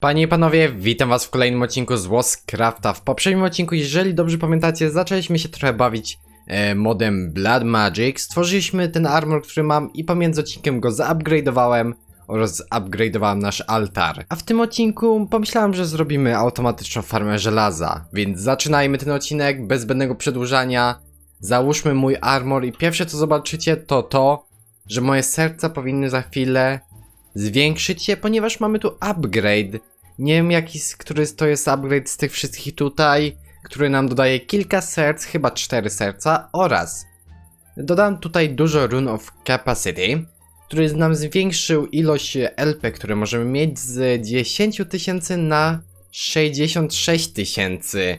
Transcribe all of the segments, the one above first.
Panie i panowie, witam was w kolejnym odcinku z Wascrafta. W poprzednim odcinku, jeżeli dobrze pamiętacie, zaczęliśmy się trochę bawić e, modem Blood Magic. Stworzyliśmy ten armor, który mam i pomiędzy odcinkiem go zaupgrade'owałem oraz upgrade'owałem nasz altar. A w tym odcinku pomyślałem, że zrobimy automatyczną farmę żelaza. Więc zaczynajmy ten odcinek bez zbędnego przedłużania. Załóżmy mój armor i pierwsze co zobaczycie to to, że moje serca powinny za chwilę zwiększyć się, ponieważ mamy tu upgrade. Nie wiem jaki, który to jest upgrade z tych wszystkich tutaj, który nam dodaje kilka serc, chyba cztery serca oraz dodam tutaj dużo rune of capacity, który nam zwiększył ilość LP, które możemy mieć z 10 tysięcy na 66 tysięcy.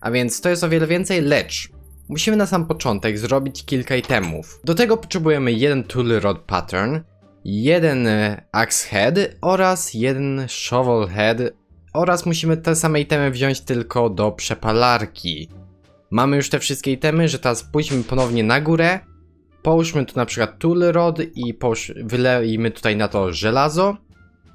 A więc to jest o wiele więcej, lecz musimy na sam początek zrobić kilka itemów. Do tego potrzebujemy jeden tool rod pattern, jeden e, axe head oraz jeden shovel head oraz musimy te same itemy wziąć tylko do przepalarki. Mamy już te wszystkie itemy, że teraz pójdźmy ponownie na górę, połóżmy tu na przykład tool rod i wylejmy tutaj na to żelazo.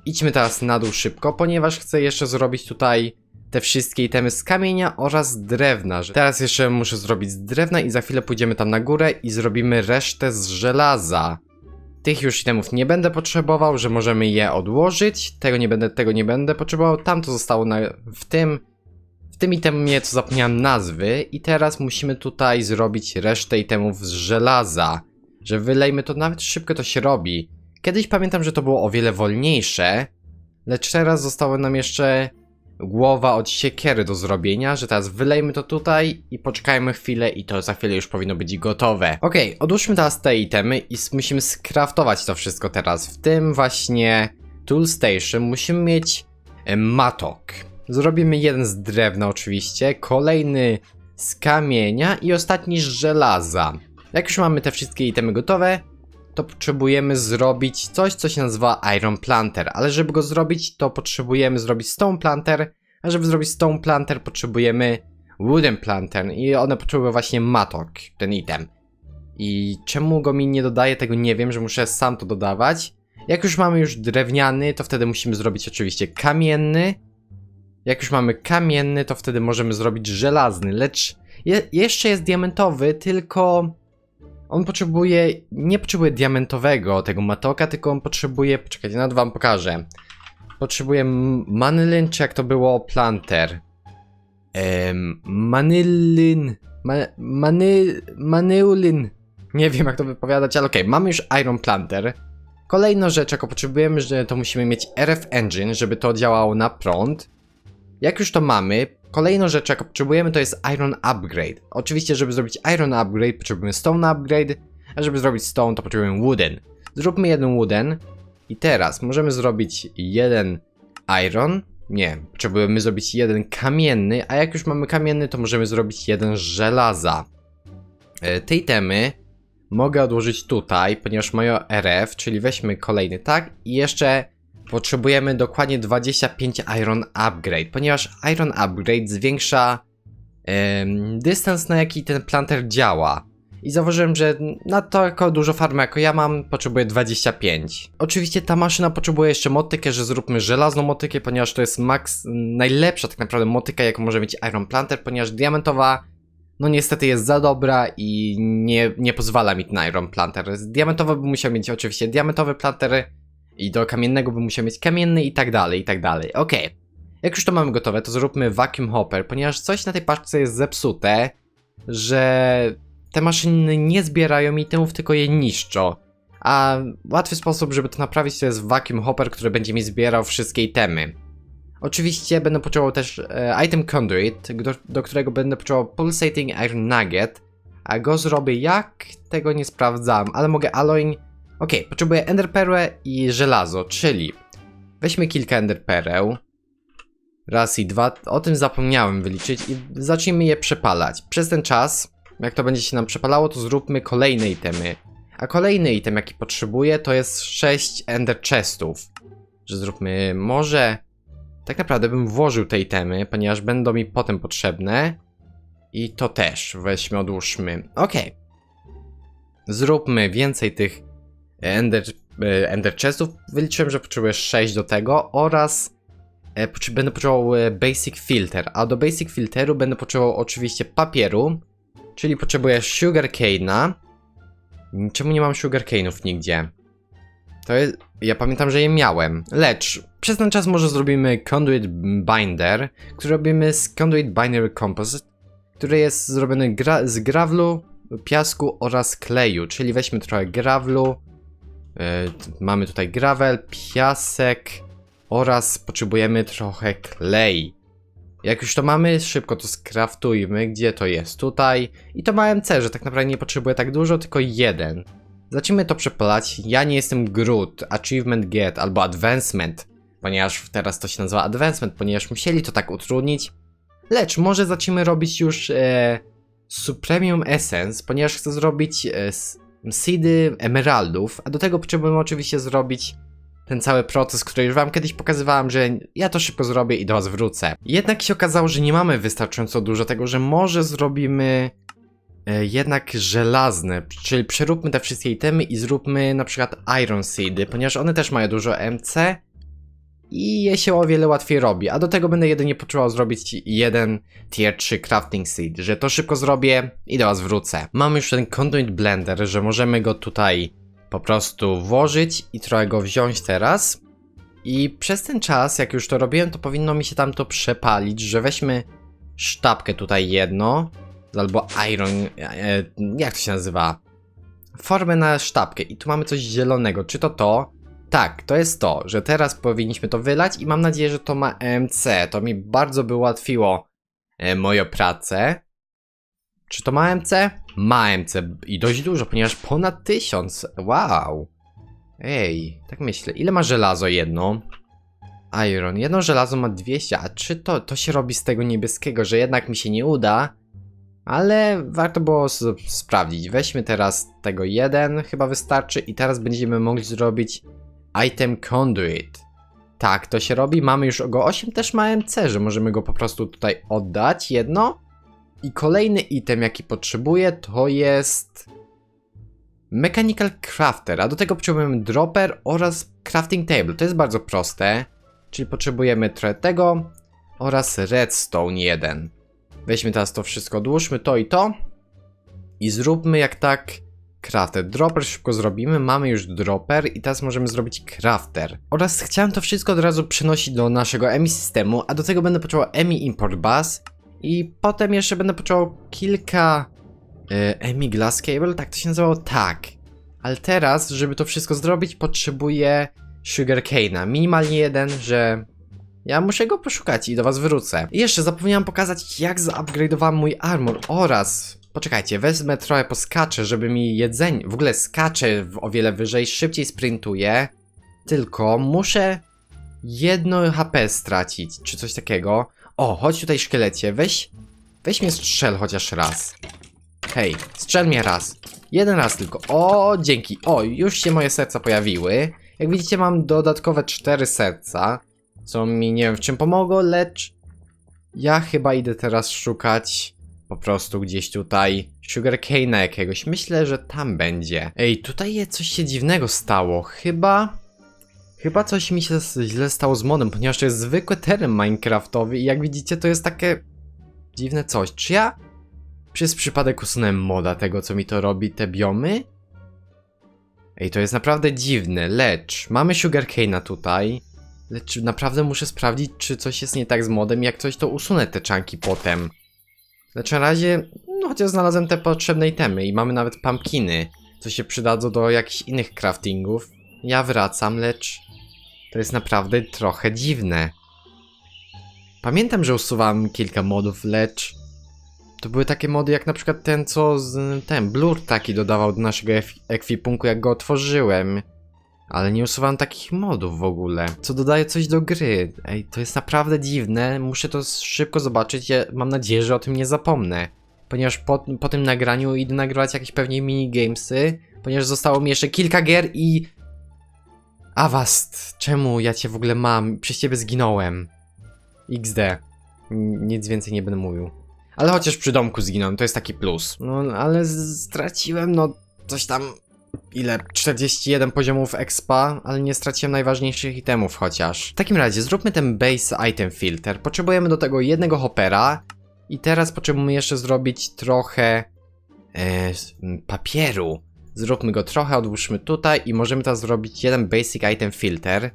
Idźmy teraz na dół szybko, ponieważ chcę jeszcze zrobić tutaj te wszystkie itemy z kamienia oraz drewna. Teraz jeszcze muszę zrobić z drewna i za chwilę pójdziemy tam na górę i zrobimy resztę z żelaza. Tych już itemów nie będę potrzebował, że możemy je odłożyć. Tego nie będę, tego nie będę potrzebował. Tam to zostało na, w tym. W tym itemie, co zapomniałem nazwy. I teraz musimy tutaj zrobić resztę itemów z żelaza. Że wylejmy to, nawet szybko to się robi. Kiedyś pamiętam, że to było o wiele wolniejsze. Lecz teraz zostało nam jeszcze głowa od siekiery do zrobienia, że teraz wylejmy to tutaj i poczekajmy chwilę i to za chwilę już powinno być gotowe. Okej, odłóżmy teraz te itemy i musimy skraftować to wszystko teraz. W tym właśnie Tool Station musimy mieć e, matok. Zrobimy jeden z drewna oczywiście, kolejny z kamienia i ostatni z żelaza. Jak już mamy te wszystkie itemy gotowe, to potrzebujemy zrobić coś, co się nazywa Iron Planter, ale żeby go zrobić, to potrzebujemy zrobić Stone Planter, a żeby zrobić Stone Planter, potrzebujemy Wooden Planter i one potrzebują właśnie matok, ten item. I czemu go mi nie dodaje, tego nie wiem, że muszę sam to dodawać. Jak już mamy już drewniany, to wtedy musimy zrobić oczywiście kamienny. Jak już mamy kamienny, to wtedy możemy zrobić żelazny, lecz je jeszcze jest diamentowy, tylko on potrzebuje, nie potrzebuje diamentowego tego matoka, tylko on potrzebuje, poczekajcie, nawet wam pokażę. Potrzebuje m- manylin, czy jak to było, planter. Ehm, manylin, ma, many. Nie wiem jak to wypowiadać, ale okej, mamy już Iron Planter. Kolejną rzecz, jaką potrzebujemy, że to musimy mieć RF Engine, żeby to działało na prąd. Jak już to mamy, kolejną rzecz, jaką potrzebujemy, to jest Iron Upgrade. Oczywiście, żeby zrobić Iron Upgrade, potrzebujemy Stone Upgrade, a żeby zrobić Stone, to potrzebujemy Wooden. Zróbmy jeden Wooden. I teraz możemy zrobić jeden Iron. Nie, potrzebujemy zrobić jeden kamienny, a jak już mamy kamienny, to możemy zrobić jeden żelaza. E, Te itemy mogę odłożyć tutaj, ponieważ mają RF, czyli weźmy kolejny tak i jeszcze potrzebujemy dokładnie 25 Iron Upgrade, ponieważ Iron Upgrade zwiększa em, dystans na jaki ten planter działa. I zauważyłem, że na to dużo farmy jako ja mam, potrzebuję 25. Oczywiście ta maszyna potrzebuje jeszcze motykę, że zróbmy żelazną motykę, ponieważ to jest max, najlepsza tak naprawdę motyka, jaką może mieć Iron Planter, ponieważ diamentowa no niestety jest za dobra i nie, nie pozwala mi na Iron Planter. Diamentowy bym musiał mieć oczywiście diamentowy planter i do kamiennego bym musiał mieć kamienny i tak dalej, i tak dalej. Okej. Jak już to mamy gotowe, to zróbmy vacuum hopper, ponieważ coś na tej paczce jest zepsute, że te maszyny nie zbierają itemów, tylko je niszczą. A łatwy sposób, żeby to naprawić, to jest vacuum hopper, który będzie mi zbierał wszystkie itemy. Oczywiście będę potrzebował też e, item conduit, do, do którego będę potrzebował pulsating iron nugget, a go zrobię jak? Tego nie sprawdzam, ale mogę alloy. Okej, potrzebuję ender perłę i żelazo, czyli weźmy kilka ender pereł. Raz i dwa, o tym zapomniałem wyliczyć i zacznijmy je przepalać. Przez ten czas, jak to będzie się nam przepalało, to zróbmy kolejne itemy. A kolejny item, jaki potrzebuję, to jest 6 ender chestów. Że zróbmy może tak naprawdę bym włożył te itemy, ponieważ będą mi potem potrzebne. I to też weźmy, odłóżmy. Okej. Zróbmy więcej tych ender, e, ender chestów. Wyliczyłem, że potrzebuję 6 do tego oraz e, będę potrzebował e, basic filter, a do basic filteru będę potrzebował oczywiście papieru, czyli potrzebuję sugarcane'a. Czemu nie mam sugarcane'ów nigdzie? To jest, ja pamiętam, że je miałem, lecz przez ten czas może zrobimy conduit binder, który robimy z conduit binder composite, który jest zrobiony gra z gravlu, piasku oraz kleju, czyli weźmy trochę gravlu, mamy tutaj gravel, piasek oraz potrzebujemy trochę klej. Jak już to mamy, szybko to skraftujmy, gdzie to jest, tutaj i to ma MC, że tak naprawdę nie potrzebuję tak dużo, tylko jeden. Zacznijmy to przepalać, ja nie jestem Groot, Achievement Get albo Advancement, ponieważ teraz to się nazywa Advancement, ponieważ musieli to tak utrudnić. Lecz może zacznijmy robić już e, Supremium Essence, ponieważ chcę zrobić e, seedy emeraldów, a do tego potrzebujemy oczywiście zrobić ten cały proces, który już wam kiedyś pokazywałem, że ja to szybko zrobię i do was wrócę. Jednak się okazało, że nie mamy wystarczająco dużo tego, że może zrobimy e, jednak żelazne, czyli przeróbmy te wszystkie itemy i zróbmy na przykład Iron Seedy, ponieważ one też mają dużo MC i je się o wiele łatwiej robi, a do tego będę jedynie potrzebował zrobić jeden tier 3 crafting seed, że to szybko zrobię i do was wrócę. Mamy już ten conduit blender, że możemy go tutaj po prostu włożyć i trochę go wziąć teraz. I przez ten czas, jak już to robiłem, to powinno mi się tam to przepalić, że weźmy sztabkę tutaj jedno, albo iron, e, jak to się nazywa? Formę na sztabkę i tu mamy coś zielonego. Czy to to? Tak, to jest to, że teraz powinniśmy to wylać i mam nadzieję, że to ma MC. To mi bardzo by ułatwiło e, moją pracę. Czy to ma MC? Ma MC i dość dużo, ponieważ ponad tysiąc. Wow. Ej, tak myślę. Ile ma żelazo jedno? Iron. Jedno żelazo ma 200, a czy to, to się robi z tego niebieskiego, że jednak mi się nie uda? Ale warto było sprawdzić. Weźmy teraz tego jeden, chyba wystarczy i teraz będziemy mogli zrobić item conduit. Tak, to się robi. Mamy już go 8, też ma MC, że możemy go po prostu tutaj oddać jedno. I kolejny item, jaki potrzebuję, to jest Mechanical Crafter, a do tego potrzebujemy dropper oraz crafting table. To jest bardzo proste, czyli potrzebujemy trochę tego oraz redstone 1. Weźmy teraz to wszystko, odłóżmy to i to i zróbmy jak tak crafter. Dropper szybko zrobimy, mamy już dropper i teraz możemy zrobić crafter. Oraz chciałem to wszystko od razu przenosić do naszego EMI systemu, a do tego będę potrzebował EMI import bus i potem jeszcze będę potrzebował kilka e, EMI glass cable, tak to się nazywało? Tak. Ale teraz, żeby to wszystko zrobić, potrzebuję sugarcane'a. Minimalnie jeden, że ja muszę go poszukać i do was wrócę. I jeszcze zapomniałem pokazać, jak zaupgrade'owałem mój armor oraz... Poczekajcie, wezmę trochę poskaczę, żeby mi jedzenie... W ogóle skaczę o wiele wyżej, szybciej sprintuję. Tylko muszę jedno HP stracić, czy coś takiego. O, chodź tutaj szkielecie, weź... Weź mnie strzel chociaż raz. Hej, strzel mnie raz. Jeden raz tylko. O, dzięki. O, już się moje serca pojawiły. Jak widzicie, mam dodatkowe cztery serca co mi nie wiem w czym pomogło, lecz ja chyba idę teraz szukać po prostu gdzieś tutaj sugarcane'a jakiegoś. Myślę, że tam będzie. Ej, tutaj coś się dziwnego stało. Chyba... Chyba coś mi się źle stało z modem, ponieważ to jest zwykły teren minecraftowy i jak widzicie to jest takie dziwne coś. Czy ja przez przypadek usunąłem moda tego, co mi to robi, te biomy? Ej, to jest naprawdę dziwne, lecz mamy sugarcane'a tutaj. Lecz naprawdę muszę sprawdzić, czy coś jest nie tak z modem, jak coś to usunę te czanki potem. Lecz na razie, no chociaż znalazłem te potrzebne itemy i mamy nawet pumpkiny, co się przydadzą do jakichś innych craftingów. Ja wracam, lecz to jest naprawdę trochę dziwne. Pamiętam, że usuwałem kilka modów, lecz to były takie mody jak na przykład ten, co z ten blur taki dodawał do naszego ekwipunku, jak go otworzyłem. Ale nie usuwam takich modów w ogóle, co dodaje coś do gry. Ej, to jest naprawdę dziwne, muszę to szybko zobaczyć, ja mam nadzieję, że o tym nie zapomnę. Ponieważ po, po tym nagraniu idę nagrywać jakieś pewnie minigamesy, ponieważ zostało mi jeszcze kilka gier i... Avast, czemu ja cię w ogóle mam? Przez ciebie zginąłem. XD. N- Nic więcej nie będę mówił. Ale chociaż przy domku zginąłem, to jest taki plus. No, ale straciłem, no, coś tam ile? 41 poziomów expa, ale nie straciłem najważniejszych itemów chociaż. W takim razie zróbmy ten base item filter. Potrzebujemy do tego jednego hoppera i teraz potrzebujemy jeszcze zrobić trochę e, papieru. Zróbmy go trochę, odłóżmy tutaj i możemy teraz zrobić jeden basic item filter.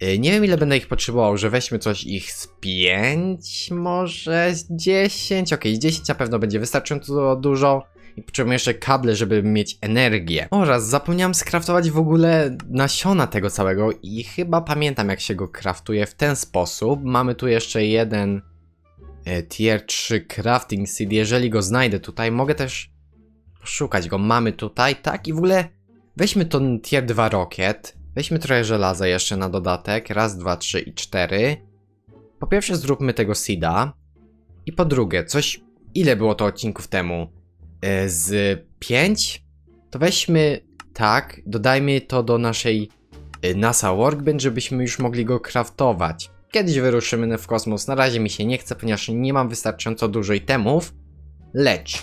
E, Nie wiem ile będę ich potrzebował, że weźmy coś ich z 5, może z 10. Okej, z 10 na pewno będzie wystarczająco dużo. I potrzebujemy jeszcze kable, żeby mieć energię. Oraz zapomniałem skraftować w ogóle nasiona tego całego i chyba pamiętam jak się go kraftuje w ten sposób. Mamy tu jeszcze jeden e, tier 3 crafting seed. Jeżeli go znajdę tutaj, mogę też poszukać go. Mamy tutaj, tak? I w ogóle weźmy ten tier 2 rocket. Weźmy trochę żelaza jeszcze na dodatek. Raz, dwa, trzy i cztery. Po pierwsze zróbmy tego seeda. I po drugie, coś... Ile było to odcinków temu? E, Z 5? To weźmy tak, dodajmy to do naszej e, NASA Workbench, żebyśmy już mogli go craftować. Kiedyś wyruszymy w kosmos, na razie mi się nie chce, ponieważ nie mam wystarczająco dużo itemów. Lecz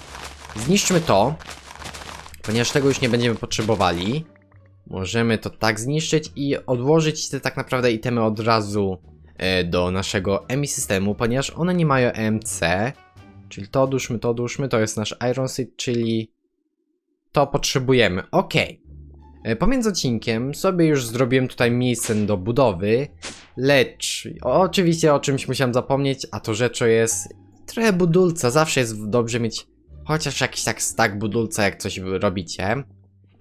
zniszczmy to, ponieważ tego już nie będziemy potrzebowali. Możemy to tak zniszczyć i odłożyć te tak naprawdę itemy od razu e, do naszego EMI systemu, ponieważ one nie mają EMC. Czyli to odłóżmy, to odłóżmy, to jest nasz Iron Seed, czyli to potrzebujemy. Ok. E, Pomiędzy odcinkiem sobie już zrobiłem tutaj miejsce do budowy, lecz oczywiście o czymś musiałem zapomnieć, a to rzeczą jest trochę budulca. Zawsze jest dobrze mieć chociaż jakiś tak stack budulca, jak coś robicie.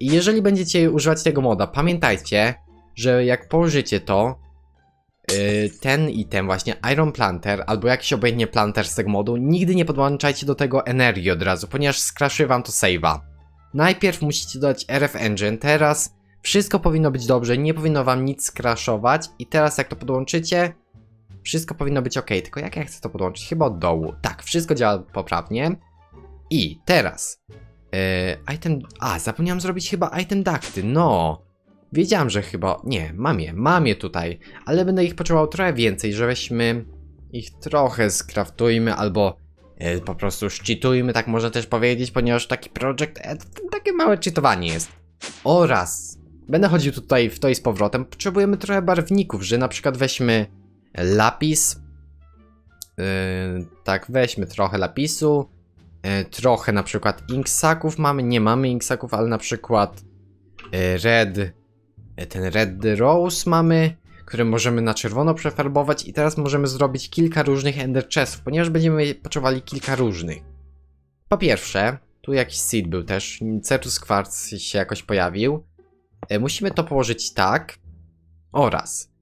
I jeżeli będziecie używać tego moda, pamiętajcie, że jak położycie to, ten item właśnie, Iron Planter, albo jakiś obojętnie planter z tego modu, nigdy nie podłączajcie do tego energii od razu, ponieważ skraszuje wam to save'a. Najpierw musicie dodać RF Engine, teraz wszystko powinno być dobrze, nie powinno wam nic skraszować i teraz jak to podłączycie, wszystko powinno być ok, tylko jak ja chcę to podłączyć? Chyba od dołu. Tak, wszystko działa poprawnie. I teraz, yy, item, a zapomniałem zrobić chyba item ducty, no. Wiedziałem, że chyba, nie, mam je, mam je tutaj, ale będę ich potrzebował trochę więcej, że weźmy ich trochę skraftujmy albo e, po prostu szczytujmy, tak można też powiedzieć, ponieważ taki projekt, e, takie małe czytowanie jest. Oraz będę chodził tutaj w to i z powrotem, potrzebujemy trochę barwników, że na przykład weźmy lapis, yy, tak weźmy trochę lapisu, trochę na przykład inksaków mamy, nie mamy inksaków, ale na przykład red, ten red rose mamy, które możemy na czerwono przefarbować i teraz możemy zrobić kilka różnych ender chestów, ponieważ będziemy potrzebowali kilka różnych. Po pierwsze, tu jakiś seed był też, Cetus Quartz się jakoś pojawił. E, Musimy to położyć tak. Oraz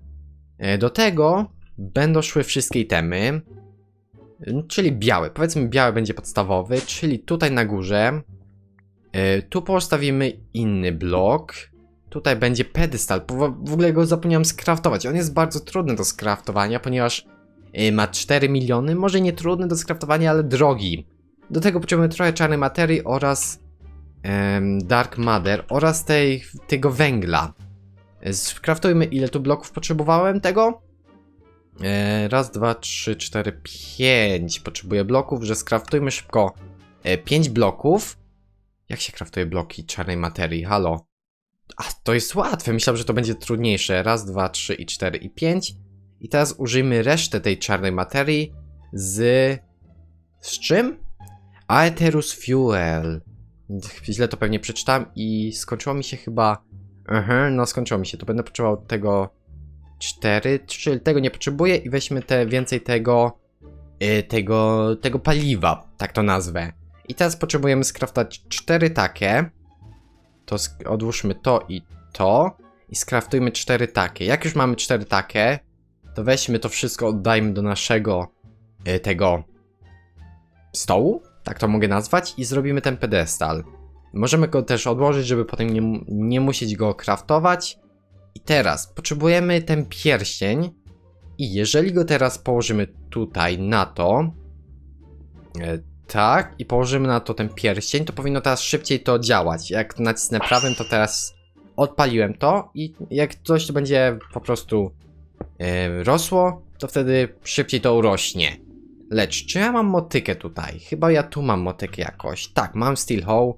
e, do tego będą szły wszystkie itemy, czyli biały. Powiedzmy biały będzie podstawowy, czyli tutaj na górze. e, Tu postawimy inny blok. Tutaj będzie pedestal. W ogóle go zapomniałem skraftować. On jest bardzo trudny do skraftowania, ponieważ e, ma 4 miliony. Może nie trudny do skraftowania, ale drogi. Do tego potrzebujemy trochę czarnej materii oraz Dark Matter oraz tej, tego węgla. Skraftujmy ile tu bloków potrzebowałem tego? E, raz, dwa, trzy, cztery, pięć. Potrzebuję bloków, że skraftujmy szybko e, pięć bloków. Jak się kraftuje bloki czarnej materii? Halo? A, to jest łatwe. Myślałem, że to będzie trudniejsze. Raz, dwa, trzy i cztery i pięć. I teraz użyjmy resztę tej czarnej materii z... Z czym? Aetherus Fuel. Źle to pewnie przeczytałem i skończyło mi się chyba. Aha, no skończyło mi się. To będę potrzebował tego 4, czyli tego nie potrzebuję i weźmy te więcej tego. y, tego. tego paliwa, tak to nazwę. I teraz potrzebujemy skraftać 4 takie. To odłóżmy to i to. I skraftujmy 4 takie. Jak już mamy 4 takie, to weźmy to wszystko, oddajmy do naszego y, tego stołu, tak to mogę nazwać, i zrobimy ten pedestal. Możemy go też odłożyć, żeby potem nie, nie musieć go craftować. I teraz potrzebujemy ten pierścień. I jeżeli go teraz położymy tutaj na to, e, tak, i położymy na to ten pierścień, to powinno teraz szybciej to działać. Jak nacisnę prawym, to teraz odpaliłem to i jak coś to będzie po prostu e, rosło, to wtedy szybciej to urośnie. Lecz czy ja mam motykę tutaj? Chyba ja tu mam motykę jakoś. Tak, mam steel hoe.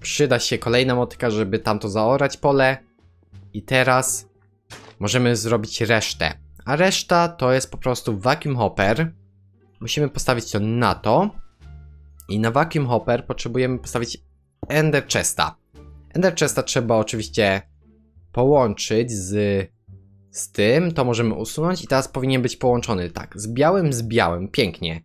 przyda się kolejna motyka, żeby tamto zaorać pole. I teraz możemy zrobić resztę. A reszta to jest po prostu vacuum hopper. Musimy postawić to na to. I na vacuum hopper potrzebujemy postawić ender chesta. Ender chesta trzeba oczywiście połączyć z, z tym. To możemy usunąć i teraz powinien być połączony. Tak, z białym z białym. Pięknie.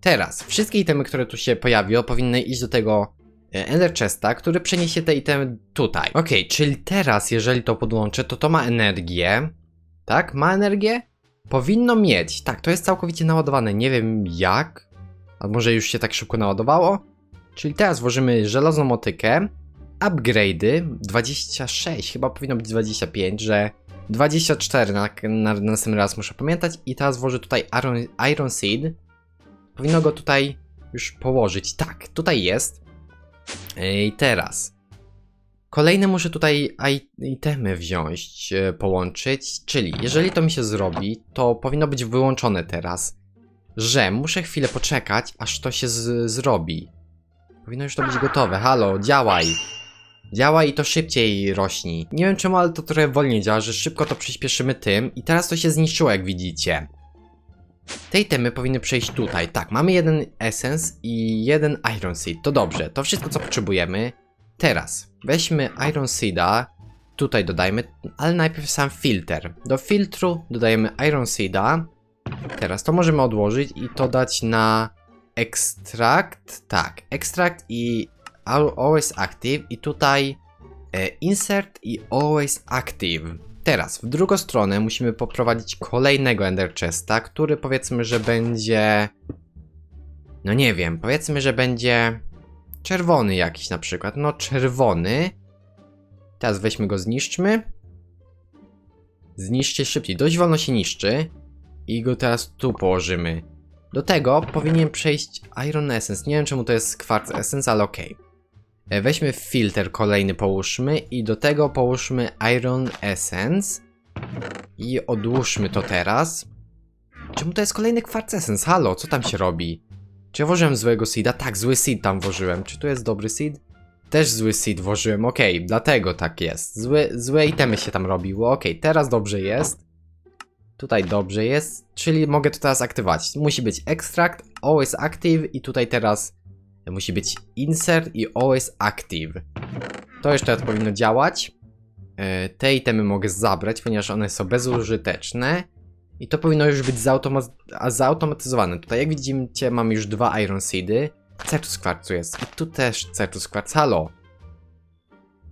Teraz wszystkie itemy, które tu się pojawią, powinny iść do tego e, Ender Chesta, który przeniesie te itemy tutaj. Ok, czyli teraz, jeżeli to podłączę, to to ma energię. Tak, ma energię? Powinno mieć. Tak, to jest całkowicie naładowane. Nie wiem jak. A może już się tak szybko naładowało? Czyli teraz włożymy żelazną motykę. Upgrade'y 26, chyba powinno być 25, że 24 na, na, na następny raz muszę pamiętać. I teraz włożę tutaj Iron, Iron Seed. Powinno go tutaj już położyć. Tak, tutaj jest. I teraz. Kolejne muszę tutaj itemy wziąć, e, połączyć. Czyli jeżeli to mi się zrobi, to powinno być wyłączone teraz. Że muszę chwilę poczekać, aż to się zrobi. Powinno już to być gotowe. Halo, działaj. Działaj i to szybciej rośnij. Nie wiem czemu, ale to trochę wolniej działa, że szybko to przyspieszymy tym. I teraz to się zniszczyło, jak widzicie. Te itemy powinny przejść tutaj. Tak, mamy jeden Essence i jeden Iron Seed. To dobrze, to wszystko co potrzebujemy. Teraz weźmy Iron Seeda, tutaj dodajmy, ale najpierw sam filtr. Do filtru dodajemy Iron Seeda. Teraz to możemy odłożyć i to dać na ekstrakt. Tak, ekstrakt i al- always active i tutaj e, insert i always active. Teraz w drugą stronę musimy poprowadzić kolejnego Ender Chesta, który powiedzmy, że będzie. No nie wiem, powiedzmy, że będzie czerwony jakiś na przykład. No czerwony. Teraz weźmy go, zniszczmy. Zniszczcie szybciej. Dość wolno się niszczy. I go teraz tu położymy. Do tego powinien przejść Iron Essence. Nie wiem czemu to jest Quartz Essence, ale okej. E, Weźmy filtr kolejny połóżmy i do tego połóżmy Iron Essence i odłóżmy to teraz. Czemu to jest kolejny Quartz Essence? Halo, co tam się robi? Czy ja włożyłem złego seeda? Tak, zły seed tam włożyłem. Czy to jest dobry seed? Też zły seed włożyłem, okej, dlatego tak jest. Złe, złe itemy się tam robiło, okej, teraz dobrze jest. Tutaj dobrze jest, czyli mogę to teraz aktywować. Musi być extract, always active i tutaj teraz musi być insert i always active. To już teraz powinno działać. E, Te itemy mogę zabrać, ponieważ one są bezużyteczne. I to powinno już być a- zautomatyzowane. Tutaj jak widzicie mamy już dwa Iron Seedy. Quartzu jest. I tu też Quartz. Halo.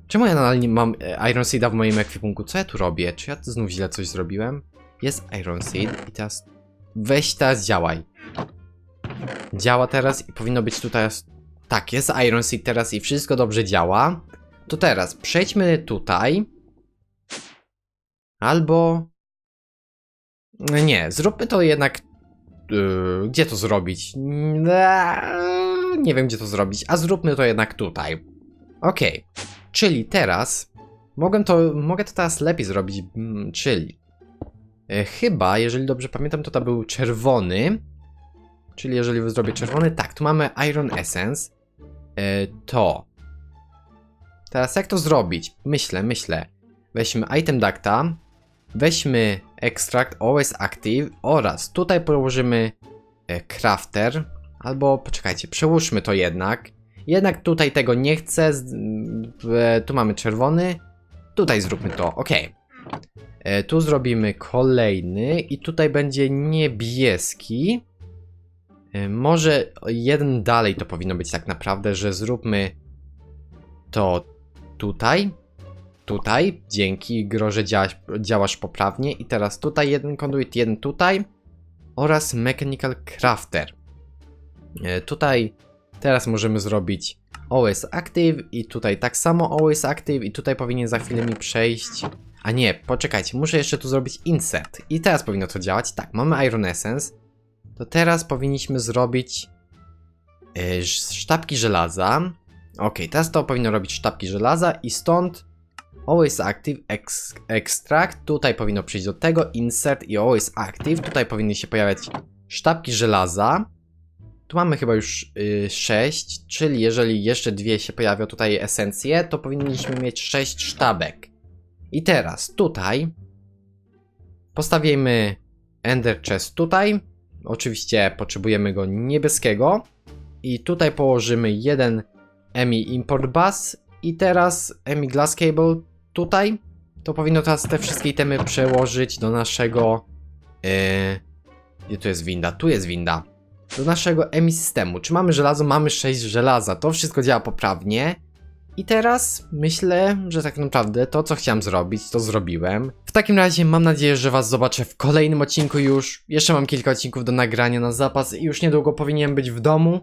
Czemu ja nadal nie mam e, Iron Seeda w moim ekwipunku? Co ja tu robię? Czy ja tu znów źle coś zrobiłem? Jest Iron Seed i teraz... Weź teraz działaj. Działa teraz i powinno być tutaj... Tak, jest Iron Seed teraz i wszystko dobrze działa. To teraz przejdźmy tutaj. Albo... Nie, zróbmy to jednak. Yy, gdzie to zrobić? Eee, Nie wiem, gdzie to zrobić, a zróbmy to jednak tutaj. Okej, czyli teraz. Mogę to, mogę to teraz lepiej zrobić, mm, czyli. E, chyba, jeżeli dobrze pamiętam, to to był czerwony. Czyli jeżeli zrobię czerwony, tak, tu mamy Iron Essence. E, to. Teraz jak to zrobić? Myślę, myślę. Weźmy item ducta, weźmy extract always active oraz tutaj położymy e, crafter, albo poczekajcie, przełóżmy to jednak. Jednak tutaj tego nie chcę, tu mamy czerwony, tutaj zróbmy to, ok. E, Tu zrobimy kolejny i tutaj będzie niebieski. E, Może jeden dalej to powinno być tak naprawdę, że zróbmy to tutaj. Tutaj, dzięki Grze działasz, działasz poprawnie. I teraz tutaj jeden conduit, jeden tutaj. Oraz Mechanical Crafter. E, Tutaj teraz możemy zrobić Always Active i tutaj tak samo Always Active i tutaj powinien za chwilę mi przejść. A nie, poczekajcie, muszę jeszcze tu zrobić Insert. I teraz powinno to działać. Tak, mamy Iron Essence. To teraz powinniśmy zrobić ż- sztabki żelaza. Ok, teraz to powinno robić sztabki żelaza i stąd Always Active ex Extract. Tutaj powinno przyjść do tego Insert i Always Active. Tutaj powinny się pojawiać sztabki żelaza. Tu mamy chyba już 6, czyli jeżeli jeszcze dwie się pojawią tutaj esencje, to powinniśmy mieć 6 sztabek. I teraz tutaj postawimy Ender Chest tutaj. Oczywiście potrzebujemy go niebieskiego. I tutaj położymy jeden EMI Import Bus. I teraz EMI Glass Cable tutaj. To powinno teraz te wszystkie itemy przełożyć do naszego. Yy, gdzie tu jest winda? Tu jest winda. Do naszego EMI systemu. Czy mamy żelazo? Mamy 6 żelaza. To wszystko działa poprawnie. I teraz myślę, że tak naprawdę to, co chciałem zrobić, to zrobiłem. W takim razie mam nadzieję, że Was zobaczę w kolejnym odcinku już. Jeszcze mam kilka odcinków do nagrania na zapas i już niedługo powinien być w domu.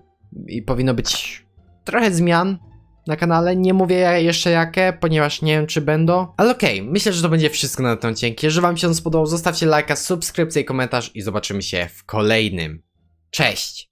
I powinno być trochę zmian na kanale. Nie mówię jeszcze jakie, ponieważ nie wiem, czy będą. Ale okej, myślę, że to będzie wszystko na ten odcinek. Jeżeli Wam się on spodobał, zostawcie lajka, subskrypcję i komentarz i zobaczymy się w kolejnym. Cześć!